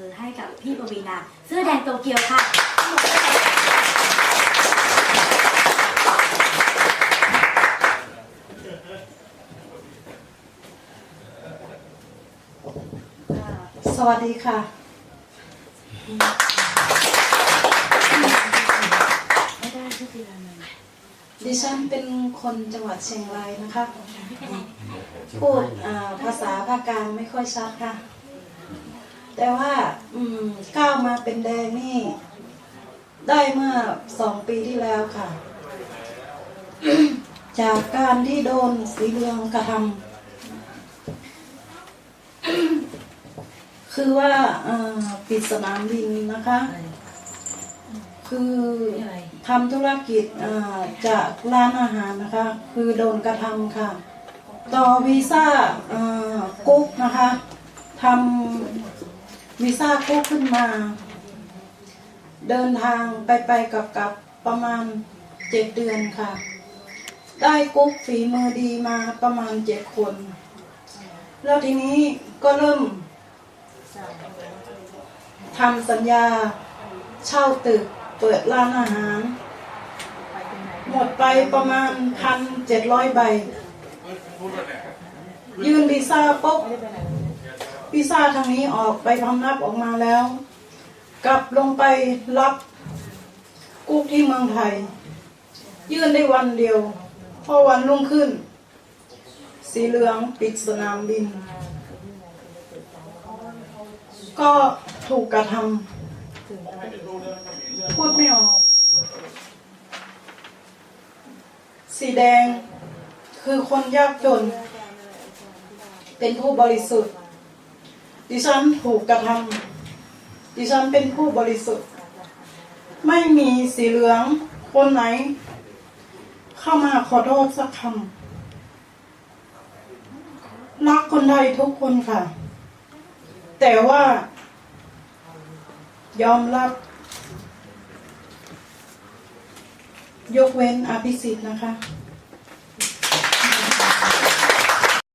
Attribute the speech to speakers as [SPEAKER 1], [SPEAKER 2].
[SPEAKER 1] มือให้กับพี่ปวีนาเสื้อแดงโตเกียวค่ะ
[SPEAKER 2] สวัสดีค่ะ
[SPEAKER 1] ไม่ได้ชื่อกีฬาเลย
[SPEAKER 2] ดิฉันเป็นคนจังหวัดเชียงรายนะคะ พูดอ่าภาษาภาคกลางไม่ค่อยชัดค่ะ แต่ว่า อืมก้าวมาเป็นแดงนี่ ได้เมื่อสองปีที่แล้วค่ะ จากการที่โดนสีเหลืองกระทำคือว่าปิดสนามบินนะคะ คือทำธุรกิจจากร้านอาหารนะคะ คือโดนกระทำค่ะ ต่อวีซ่ากุ๊กนะคะทำ วีซากุ๊กขึ้นมา เดินทางไปไปกับกับประมาณเจ็ดเดือนค่ะ ได้กุ๊กฝีมือดีมาประมาณเจ็ดคน แล้วทีนี้ก็เริ่มทำสัญญาเช่าตึกเปิดร้านอาหาร หมดไปประมาณพันเจ็ดร้อยใบ ยื่นวีซ่าปุ๊บ วีซ่าทางนี้ออกไปพำนับออกมาแล้ว กลับลงไปรับกุ๊กที่เมืองไทย ยื่นได้วันเดียว พอวันรุ่งขึ้น สีเหลืองปิดสนามบิน ก็ถูกกระทำพูดไม่ออก สีแดงคือคนยากจน เป็นผู้บริสุทธิ์ ดิฉันถูกกระทำดิฉันเป็นผู้บริสุทธิ์ ไม่มีสีเหลืองคนไหน เข้ามาขอโทษสักคำรักคนไทยทุกคนค่ะ แต่ว่า ยอมรับ ยกเว้นอภิสิทธิ์นะคะ